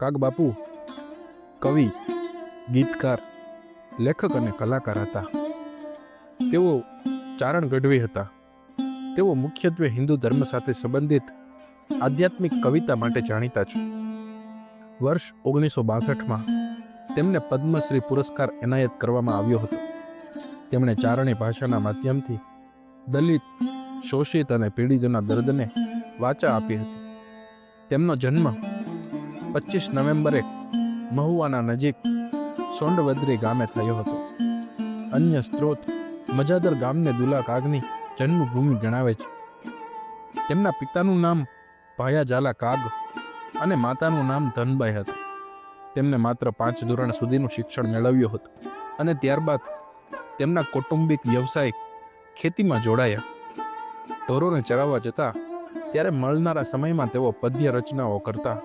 કાગબાપુ કવિ, ગીતકાર, લેખક અને કલાકાર હતા. તેઓ ચારણ ગઢવી હતા. તેઓ મુખ્યત્વે હિન્દુ ધર્મ સાથે સંબંધિત આધ્યાત્મિક કવિતા માટે જાણીતા છે. વર્ષ ઓગણીસો બાસઠમાં તેમને પદ્મશ્રી પુરસ્કાર એનાયત કરવામાં આવ્યો હતો. તેમણે ચારણી ભાષાના માધ્યમથી દલિત, શોષિત અને પીડિતોના દર્દને વાચા આપી હતી. તેમનો જન્મ પચીસ નવેમ્બરે મહુવાના નજીક સોંડવદ્રી ગામે થયો હતો. અન્ય સ્ત્રોત મજાદર ગામને દુલા કાગની જન્મભૂમિ ગણાવે છે. તેમના પિતાનું નામ ભાયાજાલા કાગ અને માતાનું નામ ધનબાઈ હતું. તેમને માત્ર પાંચ ધોરણ સુધીનું શિક્ષણ મેળવ્યું હતું અને ત્યારબાદ તેમના કૌટુંબિક વ્યવસાય ખેતીમાં જોડાયા. ઢોરોને ચરાવવા જતા ત્યારે મળનારા સમયમાં તેઓ પદ્ય રચનાઓ કરતા